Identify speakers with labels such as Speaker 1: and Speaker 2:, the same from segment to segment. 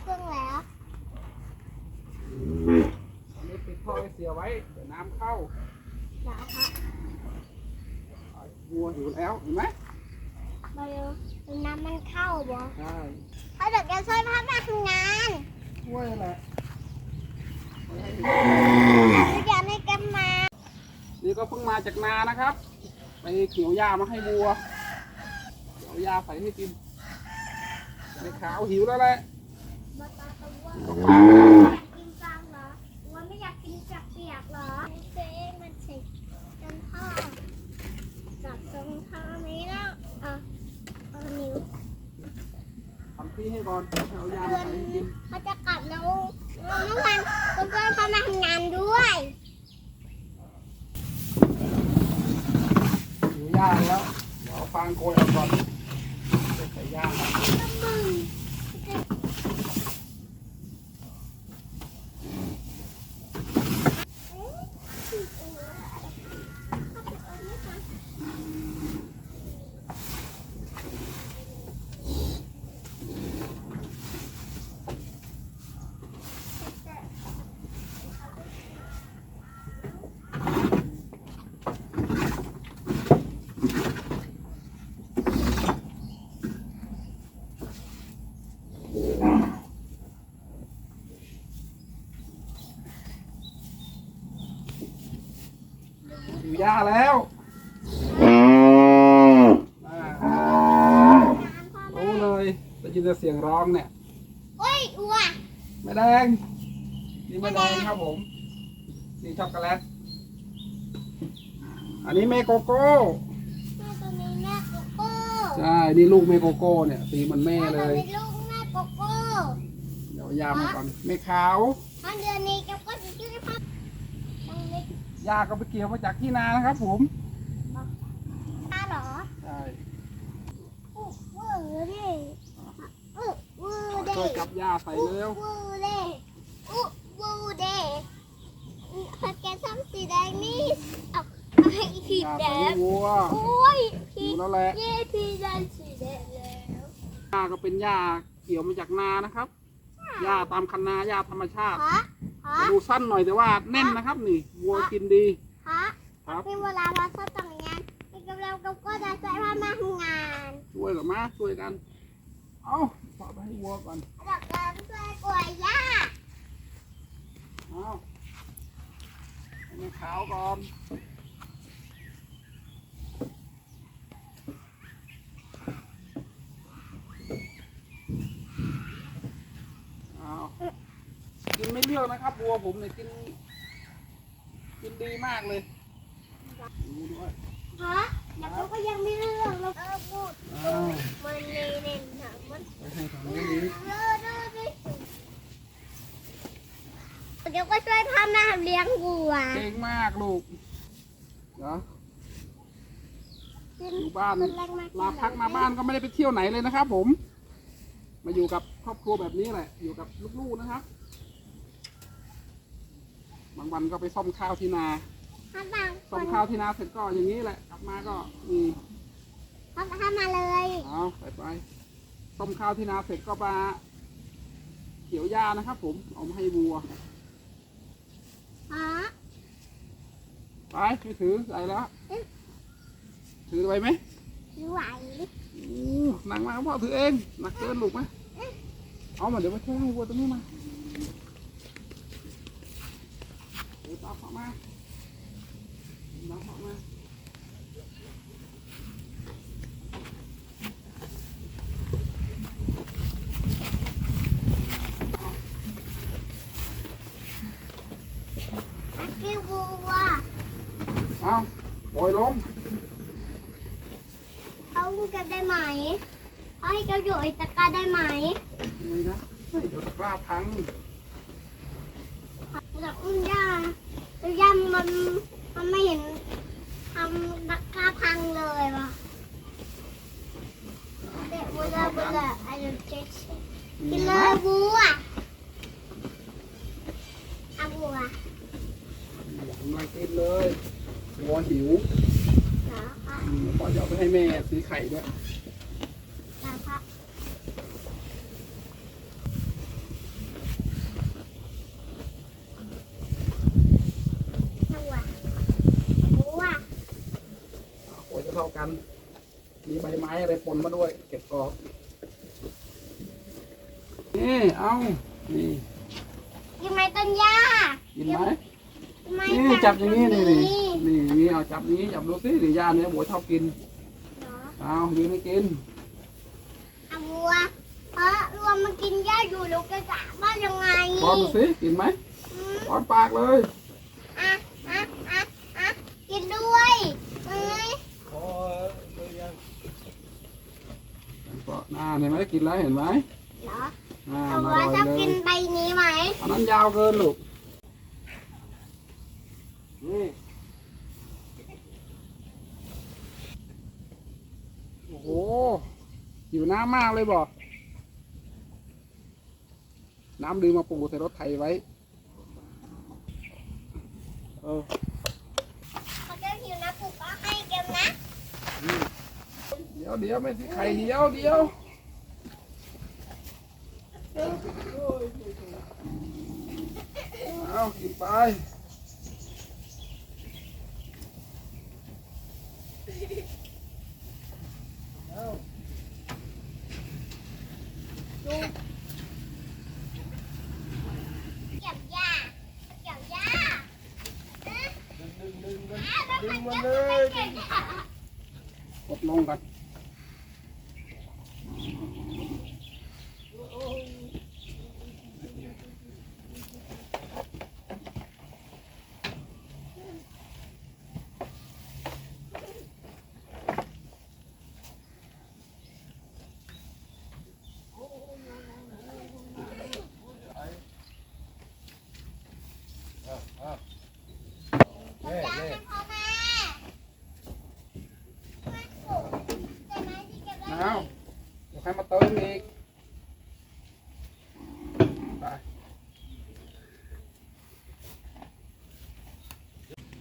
Speaker 1: เค
Speaker 2: รื่งแล้วน
Speaker 1: ี่ปิดท่อให้เสียไว้เดี๋ยวน้ำเข้า
Speaker 2: หนคะ
Speaker 1: วัวอยู่แล้วเห็นไหม
Speaker 2: น้ำมันเข้าบ่
Speaker 1: ใช่
Speaker 2: เขาเด็กจะช่พ่อมาทำงาน
Speaker 1: ช่วยแหละ
Speaker 2: อยากให้แกมา
Speaker 1: นี่ก็เพิ่งมาจากนานะครับ ไปเขียวยามาให้วัวเขียวยาใส่ให้กิน ไอ้ขาวหิวแล้วแหละ
Speaker 2: บาตาตัวกินจังเหรอว่าไม่อยากกินจักเปียกเหรอเจ๊มันเสร็จนพ่อจับตรงท่านี้แล้วอะเอานิ้ว
Speaker 1: ทำที่ให้ก่อนเอาหญ้า
Speaker 2: เพื่อน
Speaker 1: กิน
Speaker 2: เขาจะกลับแล้วแล้วเราต้องการเพื่อนเขามาทำงานด้วย
Speaker 1: หิวหญ้าแล้วเดี๋ยวฟางโกยออกก่อนจะใส่หญ้ามา หิวหญ้าแล้วอ่ารู้เลยได้ยินแต่เสียงร้องเนี่ย
Speaker 2: โอ้ยอ้ว
Speaker 1: แม่แดงนี่แม่แดงครับผมสีช็อกโกแลตอันนี้เมโกโก้
Speaker 2: แม่ตัวนี้แม่โกโก้
Speaker 1: ใช่นี่ลูกเมโกโก้เนี่ยสีเหมันแม่
Speaker 2: แม่
Speaker 1: เล
Speaker 2: ตัวยนี้ลูกแม่โกโก้
Speaker 1: เดี๋ยวยามาก่อนเมขาว
Speaker 2: ตอนเดือนนี้แกก็จะช่วยพ่อต้อง เล็ก
Speaker 1: ยาก็ไปเกี่ยวมาจากที่นานะครับผม
Speaker 2: ตาเหรอ
Speaker 1: ใช่
Speaker 2: อู้วือดิอู้วือดิ
Speaker 1: ช่วยจับยาใส่เร็ว
Speaker 2: วือดิอู้วือดิพอแกทำสีแดงนี่เอาเอาให้อีกที
Speaker 1: ยา
Speaker 2: แด
Speaker 1: ใส่ให้
Speaker 2: ง
Speaker 1: วัว
Speaker 2: โอ้ย
Speaker 1: อ
Speaker 2: พี่
Speaker 1: ยู่แล้วแหละ
Speaker 2: เย่พี่ได้สีแดงแล้ว
Speaker 1: ยาก็เป็นยาเกี่ยวมาจากนานะครับยาตามคันนายาธรรมชาติ
Speaker 2: ฮะฮะ
Speaker 1: ดูสั้นหน่อยแต่ว่าแน่นนะครับ นี่วัวกินดี
Speaker 2: ฮะ
Speaker 1: ครับ
Speaker 2: เป็นเวลาเราชอบทำงานเป็นกำลังก็ก็จะช่วยพ่อแม่ทำงาน
Speaker 1: ช่วยกับมาช่วยกัน เอาฝากไปให้วัวก่อน
Speaker 2: ดอกการช่วยกล้วยย่า
Speaker 1: เอาให้มันขาวก่อน เอากิน ไม่เลือกนะครับวัวผมเนี่ยกิน กินดีมากเลยดูด้วย
Speaker 2: ฮะแล้วเขาก็ยังไม่เรื่องเราเออพูด
Speaker 1: อ้าว
Speaker 2: มันเล่นเล่นหนังมัน
Speaker 1: ไปให้ทางนู้นนี้
Speaker 2: เลิศดิเดี๋ยวก็ช่วยพ่อแม่เลี้ยงวัว
Speaker 1: เก่งมากลูกเดี๋ยวอยู่บ้านลาพักมาบ้านก็ไม่ได้ไปเที่ยวไหนเลยนะครับผม มาอยู่กับครอบครัวแบบนี้แหละ อยู่กับลูกๆนะครับ บางวันก็ไปซ่อมข้าวที่นา
Speaker 2: ถ้าบางค
Speaker 1: ซ่อม
Speaker 2: น
Speaker 1: ข้าวที่นาเสร็จก็อย่างนี้แหละ กลับมาก็นี่
Speaker 2: เขาถ้ามาเลย
Speaker 1: เอาไปไปซ่อมข้าวที่นาเสร็จก็มาเกี่ยวหญ้านะครับผมเอามาให้วัว
Speaker 2: ฮะ
Speaker 1: ไปไม่ถือใส่แล้ว ถือไปไหม
Speaker 2: ไหว
Speaker 1: อู้หนังมาพ่อถือเองหนักเกินลูกไหมเอามาเดี๋ยวมาช่วยให้วัวตรงนี้มา เดี๋ยวตามพ่อมาตามพ่อมา
Speaker 2: อักกี้วัว
Speaker 1: เอาปล่อยลง
Speaker 2: เขาเก็บได้ไหมเขาให้เขาอยู่ในตะกร้าได้ไหม
Speaker 1: นี่นะเฮ้ยเดี๋ยวตะกร้าพัง
Speaker 2: แล้วอุ้มย่าแล้วย่ามันมันไม่เห็นทำตะก้าพังเลยว่ะเด็กวัววัวไอ้เด็กเจ๊กินเลยวัวเอาวัว
Speaker 1: มากินเลยวัวหิว
Speaker 2: เหรอคะ
Speaker 1: อืมพ่อจะเอาไปให้แม่ซื้อไข่ด้วย
Speaker 2: เหรอคะ
Speaker 1: กัน มีใบไม้อะไรปนมาด้วย เก็บกรอบนี่เอานี่
Speaker 2: กินไหมต้นหญ้า
Speaker 1: กินไหม
Speaker 2: กินไหม
Speaker 1: นี่จับอย่างนี้นี่นี่
Speaker 2: นี้
Speaker 1: นี่อย่างนี้เอาจับนี้จับดูสิหรือย่าเนื้อหมูชอบกิน
Speaker 2: เหรอ
Speaker 1: เอายืนให้กิน
Speaker 2: เอาวัวเพราะรวมมันกินหญ้าอยู่ลูกจะกะว่ายังไง
Speaker 1: ป้อนดูสิกินไหม
Speaker 2: อืม
Speaker 1: ป้อนปากเลย
Speaker 2: อะอะอะอะกินด้วยเอ้ย
Speaker 1: ก็น่าเห็นไหมกินแล้วเห็นไหม
Speaker 2: เหรอ
Speaker 1: อ่า
Speaker 2: เอา
Speaker 1: อ
Speaker 2: วัว
Speaker 1: ร่อย
Speaker 2: ชอบ
Speaker 1: เล
Speaker 2: กิ
Speaker 1: ย
Speaker 2: นใบนี้ไหม
Speaker 1: อันนั้นยาวเกินลูกนี่โอ้โหหิวน้ำมากเลยบอกน้ำดื่มมาปูใส่รถไถไว้ เออ
Speaker 2: เขาจะหิวนะปลุกก็ให้เกมนะ
Speaker 1: เดี๋ยวเดี๋ยวไม่สิไข่เดี๋ยวเดี๋ยวเอากินไป
Speaker 2: เก็บหญ้าเก็บหญ้าเอ๊ะอะแล้วมันจะไม่เก็บหญ้าก
Speaker 1: ดลงกัน
Speaker 2: เก็บหญ้าให้พ่อแม่ไม่ปลุกแต่ไหนที่เก็บได้
Speaker 1: เอาเดี๋ยวใครมาเติมอีกไป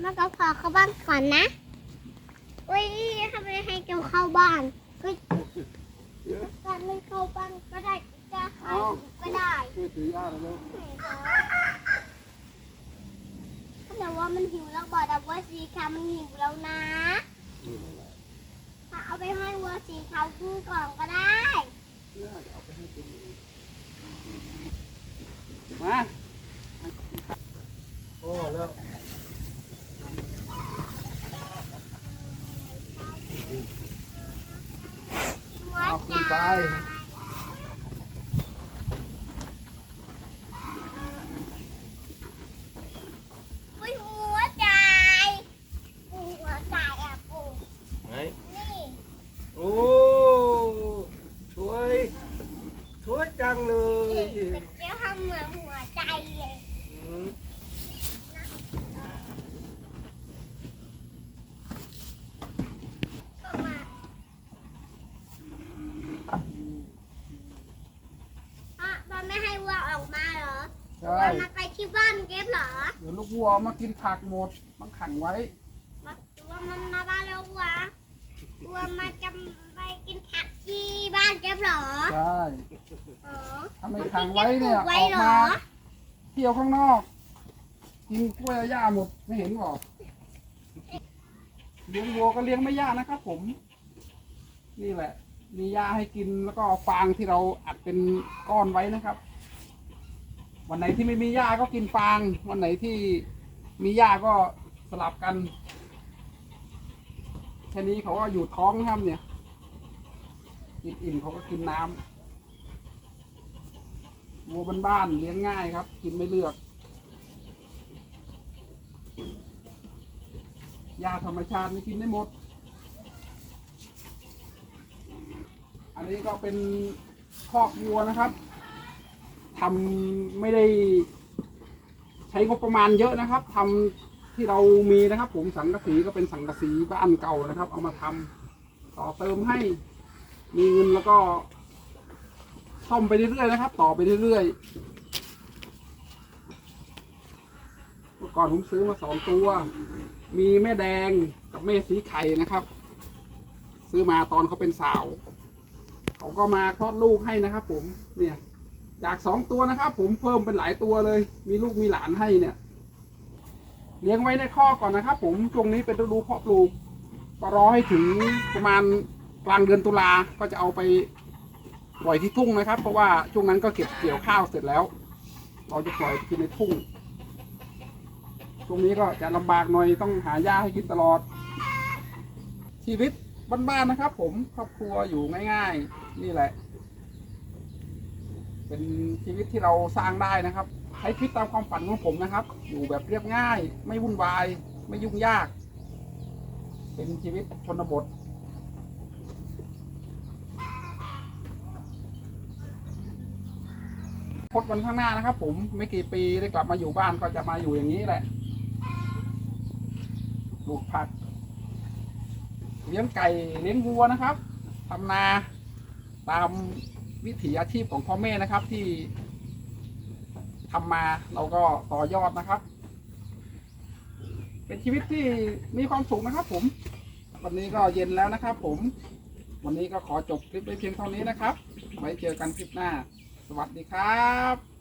Speaker 2: แม่ก็พอ เข้าบ้านก่อนนะอุ้ยทำไมให้เกลเข้าบ้านเฮ้ย
Speaker 1: เดี๋ยว
Speaker 2: การไม่เข้าบ้านก็ได้จะให้ก็ได้
Speaker 1: ช่วยถือย่าหน่อยเร็ว
Speaker 2: แต่ว่ามันหิวแล้วบอกแต่ว่าสีขาวมันหิวแล้วนะถ้าเอาไปให้วัวสีขาวกินก่อนก็ได้
Speaker 1: เนี่ยเดี๋ยวเอาไปให้กินมา
Speaker 3: โอ้แล้ว
Speaker 2: หัว five. ว
Speaker 3: ลู
Speaker 2: กวัวมากิ
Speaker 1: นผักหมดมันขังไว้
Speaker 2: มาวัวมันมาบ้านแล้ววัววัวมาจะไปกินผักที่บ้านเก็บเหรอ
Speaker 1: ใช่
Speaker 2: อ๋อ
Speaker 1: ถ้าไม่ขังไว้เนี่ย
Speaker 2: ไว้
Speaker 1: ออก
Speaker 2: เหร
Speaker 1: มา
Speaker 2: อ
Speaker 1: เที่ยวข้างนอก กินกล้วยหญ้าหมดไม่เห็นหรอเลี้ยงวัวก็เลี้ยงไม่ยากนะครับผม นี่แหละ มีหญ้าให้กินแล้วก็ฟางที่เราอัดเป็นก้อนไว้นะครับ วันไหนที่ไม่มีหญ้าก็กินฟาง วันไหนที่มีหญ้าก็สลับกันแค่นี้เขาก็อยู่ท้องครับเนี่ยกินอิ่มเขาก็กินน้ำวัวบ้านๆเลี้ยงง่ายครับ กินไม่เลือกยาธรรมชาติไม่กินได้หมด อันนี้ก็เป็นคอกวัวนะครับ ทำไม่ได้ใช้งบประมาณเยอะนะครับทำที่เรามีนะครับ ผมสังกะสีก็เป็นสังกะสีบ้านเก่านะครับ เอามาทำต่อเติมให้มีเงินแล้วก็ซ่อมไปเรื่อยๆนะครับ ต่อไปเรื่อยๆเมื่อก่อนผมซื้อมาสองตัว มีแม่แดงกับแม่สีไข่นะครับ ซื้อมาตอนเขาเป็นสาว เขาก็มาคลอดลูกให้นะครับ ผมเนี่ย จากสองตัวนะครับ ผมเพิ่มเป็นหลายตัวเลย มีลูกมีหลานให้เนี่ย เลี้ยงไว้ในข้อก่อนนะครับ ผมช่วงนี้เป็นฤดูเพาะปลูกก็รอให้ถึงประมาณกลางเดือนตุลาก็จะเอาไปปล่อยที่ทุ่งนะครับ เพราะว่าช่วงนั้นก็เก็บเกี่ยวข้าวเสร็จแล้ว เราจะปล่อยกินในทุ่งช่วงนี้ก็จะลำบากหน่อยต้องหาหญ้าให้กินตลอด ชีวิตบ้านๆนะครับ ผมครอบครัวอยู่ง่าย ๆ นี่แหละ เป็นชีวิตที่เราสร้างได้นะครับใช้ชีวิตตามความฝันของผมนะครับ อยู่แบบเรียบง่าย ไม่วุ่นวาย ไม่ยุ่งยาก เป็นชีวิตชนบทพดวันข้างหน้านะครับ ผมไม่กี่ปีได้กลับมาอยู่บ้านก็จะมาอยู่อย่างนี้แหละปลูกผัก เลี้ยงไก่เลี้ยงวัวนะครับทำนาตาม วิถีอาชีพของพ่อแม่นะครับ ที่ทำมาเราก็ต่อยอดนะครับ เป็นชีวิตที่มีความสุขนะครับ ผม วันนี้ก็เย็นแล้วนะครับ ผม วันนี้ก็ขอจบคลิปไว้เพียงเท่านี้นะครับ ไว้เจอกันคลิปหน้า สวัสดีครับ